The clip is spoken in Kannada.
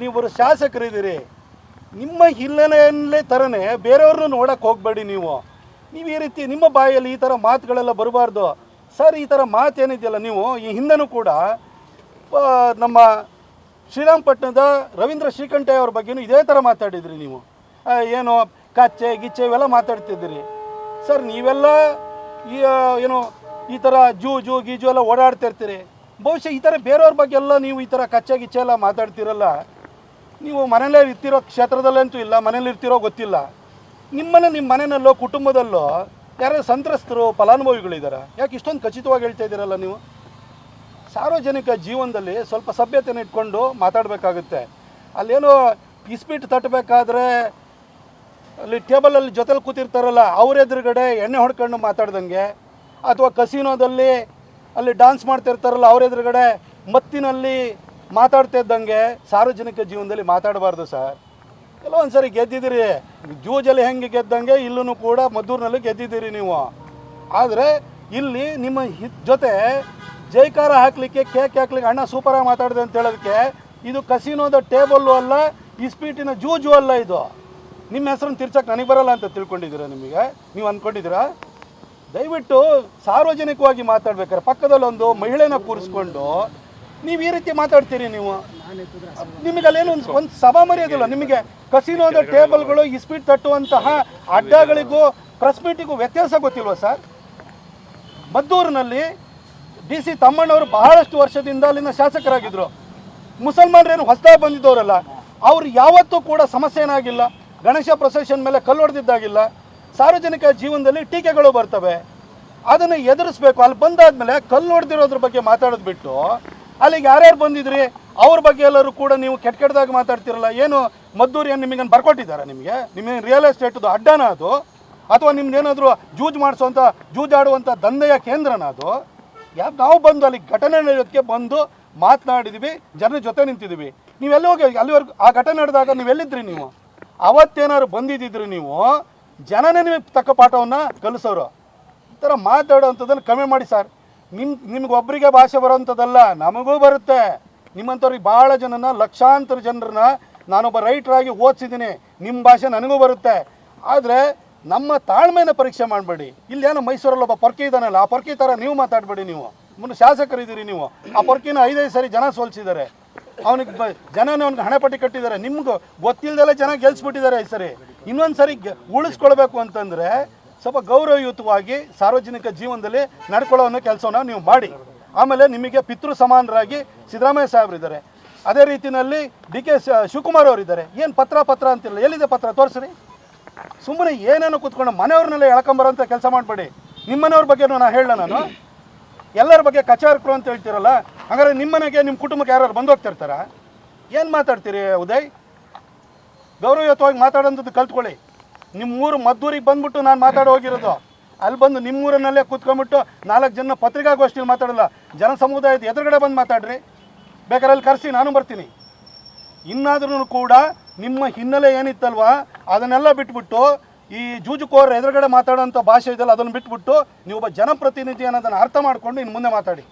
ನೀವರು ಶಾಸಕರಿದ್ದೀರಿ, ನಿಮ್ಮ ಹಿನ್ನೆಲೆಯಲ್ಲೇ ಥರನೇ ಬೇರೆಯವ್ರನ್ನೂ ನೋಡಕ್ಕೆ ಹೋಗಬೇಡಿ ನೀವು. ನೀವು ಈ ರೀತಿ ನಿಮ್ಮ ಬಾಯಲ್ಲಿ ಈ ಥರ ಮಾತುಗಳೆಲ್ಲ ಬರಬಾರ್ದು. ಸರ್, ಈ ಥರ ಮಾತೇನಿದೆಯಲ್ಲ ನೀವು, ಈ ಹಿಂದೆನೂ ಕೂಡ ನಮ್ಮ ಶ್ರೀರಾಮಪಟ್ಟಣದ ರವೀಂದ್ರ ಶ್ರೀಕಂಠಯ್ಯ ಅವ್ರ ಬಗ್ಗೆನೂ ಇದೇ ಥರ ಮಾತಾಡಿದ್ರಿ ನೀವು. ಏನು ಕಚ್ಚೆ, ಗಿಚ್ಚೆ ಇವೆಲ್ಲ ಮಾತಾಡ್ತಿದ್ದೀರಿ. ಸರ್, ನೀವೆಲ್ಲ ಈ ಏನು ಈ ಥರ ಜೂ ಜೂ ಗೀಜು ಎಲ್ಲ ಓಡಾಡ್ತಿರ್ತೀರಿ. ಬಹುಶಃ ಈ ಥರ ಬೇರೆಯವ್ರ ಬಗ್ಗೆ ಎಲ್ಲ ನೀವು ಈ ಥರ ಕಚ್ಚೆ, ಗಿಚ್ಚೆ ಎಲ್ಲ ಮಾತಾಡ್ತಿರಲ್ಲ. ನೀವು ಮನೇಲೇ ಇರ್ತಿರೋ ಕ್ಷೇತ್ರದಲ್ಲಂತೂ ಇಲ್ಲ ಮನೇಲಿ ಇರ್ತಿರೋ ಗೊತ್ತಿಲ್ಲ. ನಿಮ್ಮನೆ, ನಿಮ್ಮ ಮನೆಯಲ್ಲೋ, ಕುಟುಂಬದಲ್ಲೋ ಯಾರೋ ಸಂತ್ರಸ್ತರು ಫಲಾನುಭವಿಗಳಿದ್ದಾರೆ ಯಾಕೆ ಇಷ್ಟೊಂದು ಖಚಿತವಾಗಿ ಹೇಳ್ತಾ ಇದ್ದೀರಲ್ಲ ನೀವು? ಸಾರ್ವಜನಿಕ ಜೀವನದಲ್ಲಿ ಸ್ವಲ್ಪ ಸಭ್ಯತೆನ ಇಟ್ಕೊಂಡು ಮಾತಾಡಬೇಕಾಗುತ್ತೆ. ಅಲ್ಲೇನೋ ಇಸ್ಪೀಟ್ ತಟ್ಟಬೇಕಾದ್ರೆ ಅಲ್ಲಿ ಟೇಬಲಲ್ಲಿ ಜೊತೆಲಿ ಕೂತಿರ್ತಾರಲ್ಲ, ಅವ್ರ ಎದುರುಗಡೆ ಎಣ್ಣೆ ಹೊಡ್ಕೊಂಡು ಮಾತಾಡ್ದಂಗೆ, ಅಥವಾ ಕಸಿನೋದಲ್ಲಿ ಅಲ್ಲಿ ಡಾನ್ಸ್ ಮಾಡ್ತಿರ್ತಾರಲ್ಲ, ಅವ್ರ ಎದುರುಗಡೆ ಮತ್ತಿನಲ್ಲಿ ಮಾತಾಡ್ತಾ ಇದ್ದಂಗೆ ಸಾರ್ವಜನಿಕ ಜೀವನದಲ್ಲಿ ಮಾತಾಡಬಾರ್ದು ಸರ್. ಕೆಲವೊಂದು ಸರಿ ಗೆದ್ದಿದ್ದೀರಿ, ಜೂಜಲ್ಲಿ ಹೆಂಗೆ ಗೆದ್ದಂಗೆ ಇಲ್ಲೂ ಕೂಡ ಮದ್ದೂರಿನಲ್ಲಿ ಗೆದ್ದಿದ್ದೀರಿ ನೀವು. ಆದರೆ ಇಲ್ಲಿ ನಿಮ್ಮ ಹಿತ್ ಜೊತೆ ಜೈಕಾರ ಹಾಕಲಿಕ್ಕೆ ಕೇಕ್ ಹಾಕ್ಲಿಕ್ಕೆ, ಅಣ್ಣ ಸೂಪರಾಗಿ ಮಾತಾಡಿದೆ ಅಂತ ಹೇಳೋದಕ್ಕೆ ಇದು ಕಸಿನೋದ ಟೇಬಲ್ಲು ಅಲ್ಲ ಇಸ್ಪೀಟಿನ ಜೂಜು ಅಲ್ಲ ಇದು. ನಿಮ್ಮ ಹೆಸರನ್ನು ತಿರ್ಚಕ್ಕೆ ನನಗೆ ಬರಲ್ಲ ಅಂತ ತಿಳ್ಕೊಂಡಿದ್ದೀರಾ ನಿಮಗೆ? ನೀವು ಅಂದ್ಕೊಂಡಿದ್ದೀರಾ ದಯವಿಟ್ಟು ಸಾರ್ವಜನಿಕವಾಗಿ ಮಾತಾಡ್ಬೇಕಾದ್ರೆ ಪಕ್ಕದಲ್ಲೊಂದು ಮಹಿಳೆನ ಕೂರಿಸ್ಕೊಂಡು ನೀವು ಈ ರೀತಿ ಮಾತಾಡ್ತೀರಿ ನೀವು? ನಿಮಗೆ ಅಲ್ಲೇನು ಒಂದು ಒಂದು ಸಭಾ ಮರ್ಯಾದಿಲ್ಲ ನಿಮಗೆ ಕಸಿನೋದ ಟೇಬಲ್ಗಳು ಇಸ್ಪೀಟ್ ತಟ್ಟುವಂತಹ ಅಡ್ಡಗಳಿಗೂ ಪ್ರೆಸ್ ಮೀಟಿಗೂ ವ್ಯತ್ಯಾಸ ಗೊತ್ತಿಲ್ವ ಸರ್? ಮದ್ದೂರಿನಲ್ಲಿ ಡಿ ಸಿ ತಮ್ಮಣ್ಣವರು ಬಹಳಷ್ಟು ವರ್ಷದಿಂದ ಅಲ್ಲಿನ ಶಾಸಕರಾಗಿದ್ರು. ಮುಸಲ್ಮಾನರೇನು ಹೊಸದಾಗಿ ಬಂದಿದ್ದವರಲ್ಲ, ಅವ್ರು ಯಾವತ್ತೂ ಕೂಡ ಸಮಸ್ಯೆ ಏನಾಗಿಲ್ಲ, ಗಣೇಶ ಪ್ರೊಸೆಷನ್ ಮೇಲೆ ಕಲ್ಲು ಹೊಡೆದಿದ್ದಾಗಿಲ್ಲ, ಸಾರ್ವಜನಿಕ ಜೀವನದಲ್ಲಿ ಟೀಕೆಗಳು ಬರ್ತವೆ. ಅದನ್ನು ಎದುರಿಸ್ಬೇಕು. ಅಲ್ಲಿ ಬಂದಾದ್ಮೇಲೆ ಕಲ್ಲು ಹೊಡೆದಿರೋದ್ರ ಬಗ್ಗೆ ಮಾತಾಡೋದು ಬಿಟ್ಟು ಅಲ್ಲಿಗೆ ಯಾರ್ಯಾರು ಬಂದಿದ್ರಿ? ಅವ್ರ ಬಗ್ಗೆ ಎಲ್ಲರೂ ಕೂಡ ನೀವು ಕೆಟ್ಟ ಕೆಟ್ಟದಾಗಿ ಮಾತಾಡ್ತಿರಲ್ಲ. ಏನು ಮದ್ದೂರಿ ಏನು ನಿಮಗೆ ಬರ್ಕೊಟ್ಟಿದ್ದಾರೆ ನಿಮಗೆ? ನಿಮ್ಮ ರಿಯಲ್ ಎಸ್ಟೇಟ್ದು ಅಡ್ಡನ ಅದು? ಅಥವಾ ನಿಮ್ದೇನಾದರೂ ಜೂಜ್ ಮಾಡಿಸೋಂಥ ಜೂಜಾಡುವಂಥ ದಂಧೆಯ ಕೇಂದ್ರನ ಅದು? ಯಾವ ನಾವು ಬಂದು ಅಲ್ಲಿ ಘಟನೆ ನಡೆಯೋದಕ್ಕೆ ಬಂದು ಮಾತನಾಡಿದ್ವಿ ಜನರ ಜೊತೆ ನಿಂತಿದ್ದೀವಿ ನೀವೆಲ್ಲ ಹೋಗಿ ಅಲ್ಲಿವರೆಗೂ ಆ ಘಟನೆ ನಡೆದಾಗ ನೀವೆಲ್ಲಿದ್ರಿ ನೀವು? ಅವತ್ತೇನಾದ್ರು ಬಂದಿದ್ದಿದ್ರಿ ನೀವು? ಜನನೇ ನಿಮಗೆ ತಕ್ಕ ಪಾಠವನ್ನು ಕಲಿಸೋರು. ಈ ಥರ ಮಾತಾಡೋವಂಥದ್ದನ್ನು ಕಮ್ಮಿ ಮಾಡಿ ಸರ್. ನಿಮ್ಮ ನಿಮ್ಗೆ ಒಬ್ಬರಿಗೆ ಭಾಷೆ ಬರೋಂಥದ್ದಲ್ಲ ನಮಗೂ ಬರುತ್ತೆ. ನಿಮ್ಮಂಥವ್ರಿಗೆ ಭಾಳ ಜನನ, ಲಕ್ಷಾಂತರ ಜನರನ್ನ ನಾನೊಬ್ಬ ರೈಟ್ರಾಗಿ ಓದಿಸಿದ್ದೀನಿ. ನಿಮ್ಮ ಭಾಷೆ ನನಗೂ ಬರುತ್ತೆ. ಆದರೆ ನಮ್ಮ ತಾಳ್ಮೆನ ಪರೀಕ್ಷೆ ಮಾಡಬೇಡಿ. ಇಲ್ಲೇನೋ ಮೈಸೂರಲ್ಲಿ ಒಬ್ಬ ಪೊರ್ಕಿ ಇದ್ದಾನಲ್ಲ, ಆ ಪೊರ್ಕಿ ಥರ ನೀವು ಮಾತಾಡಬೇಡಿ ನೀವು. ಮುಂದೆ ಶಾಸಕರಿದ್ದೀರಿ ನೀವು. ಆ ಪೊರ್ಕಿನ ಐದೈದು ಸರಿ ಜನ ಸೋಲ್ಸಿದ್ದಾರೆ. ಅವನಿಗೆ ಬ, ಜನನೇ ಅವ್ನಿಗೆ ಹಣಪಟ್ಟಿ ಕಟ್ಟಿದ್ದಾರೆ. ನಿಮ್ಗೆ ಗೊತ್ತಿಲ್ಲದೆಲ್ಲ ಜನ ಗೆಲ್ಸ್ಬಿಟ್ಟಿದ್ದಾರೆ ಈ ಸರಿ. ಇನ್ನೊಂದು ಸರಿ ಉಳಿಸ್ಕೊಳ್ಬೇಕು ಅಂತಂದರೆ ಸ್ವಲ್ಪ ಗೌರವಯುತವಾಗಿ ಸಾರ್ವಜನಿಕ ಜೀವನದಲ್ಲಿ ನಡ್ಕೊಳ್ಳೋ ಕೆಲಸವನ್ನು ನೀವು ಮಾಡಿ. ಆಮೇಲೆ ನಿಮಗೆ ಪಿತೃ ಸಮಾನರಾಗಿ ಸಿದ್ದರಾಮಯ್ಯ ಸಾಹೇಬರಿದ್ದಾರೆ ಅದೇ ರೀತಿಯಲ್ಲಿ ಡಿ ಕೆ ಶಿವಕುಮಾರ್ ಅವರು ಇದ್ದಾರೆ. ಏನು ಪತ್ರ ಪತ್ರ ಅಂತಿಲ್ಲ. ಎಲ್ಲಿದೆ ಪತ್ರ? ತೋರಿಸ್ರಿ. ಸುಮ್ಮನೆ ಏನೇನೋ ಕೂತ್ಕೊಂಡು ಮನೆಯವ್ರನ್ನೆಲ್ಲ ಎಳ್ಕೊಂಬರೋಂಥ ಕೆಲಸ ಮಾಡಬೇಡಿ. ನಿಮ್ಮ ನಿಮ್ಮನೆಯವ್ರ ಬಗ್ಗೆ ನಾನು ಹೇಳ ನಾನು. ಎಲ್ಲರ ಬಗ್ಗೆ ಕಚಾರಕರು ಅಂತ ಹೇಳ್ತಿರಲ್ಲ ಹಾಗಾದ್ರೆ ನಿಮ್ಮನೆಗೆ ನಿಮ್ಮ ಕುಟುಂಬಕ್ಕೆ ಯಾರು ಬಂದು ಹೋಗ್ತಿರ್ತಾರ? ಏನು ಮಾತಾಡ್ತೀರಿ ಉದಯ್? ಗೌರವಯುತವಾಗಿ ಮಾತಾಡೋಂಥದ್ದು ಕಲ್ತ್ಕೊಳ್ಳಿ. ನಿಮ್ಮೂರು ಮದ್ದೂರಿಗೆ ಬಂದ್ಬಿಟ್ಟು ನಾನು ಮಾತಾಡೋ ಹೋಗಿರೋದು. ಅಲ್ಲಿ ಬಂದು ನಿಮ್ಮೂರಿನಲ್ಲೇ ಕೂತ್ಕೊಂಡ್ಬಿಟ್ಟು ನಾಲ್ಕು ಜನ ಪತ್ರಿಕಾಗೋಷ್ಠಿಲಿ ಮಾತಾಡಲ್ಲ ಜನ ಸಮುದಾಯದ ಎದುರುಗಡೆ ಬಂದು ಮಾತಾಡ್ರಿ. ಬೇಕಾದ್ರೆ ಅಲ್ಲಿ ಕರೆಸಿ, ನಾನು ಬರ್ತೀನಿ. ಇನ್ನಾದ್ರೂ ಕೂಡ ನಿಮ್ಮ ಹಿನ್ನೆಲೆ ಏನಿತ್ತಲ್ವಾ, ಅದನ್ನೆಲ್ಲ ಬಿಟ್ಬಿಟ್ಟು ಈ ಜೂಜುಕೋರ ಎದುರುಗಡೆ ಮಾತಾಡೋಂಥ ಭಾಷೆ ಇದೆಯಲ್ಲ, ಅದನ್ನು ಬಿಟ್ಬಿಟ್ಟು ನೀವು ಒಬ್ಬ ಜನಪ್ರತಿನಿಧಿ ಅನ್ನೋದನ್ನು ಅರ್ಥ ಮಾಡಿಕೊಂಡು ಇನ್ನು ಮುಂದೆ ಮಾತಾಡಿ.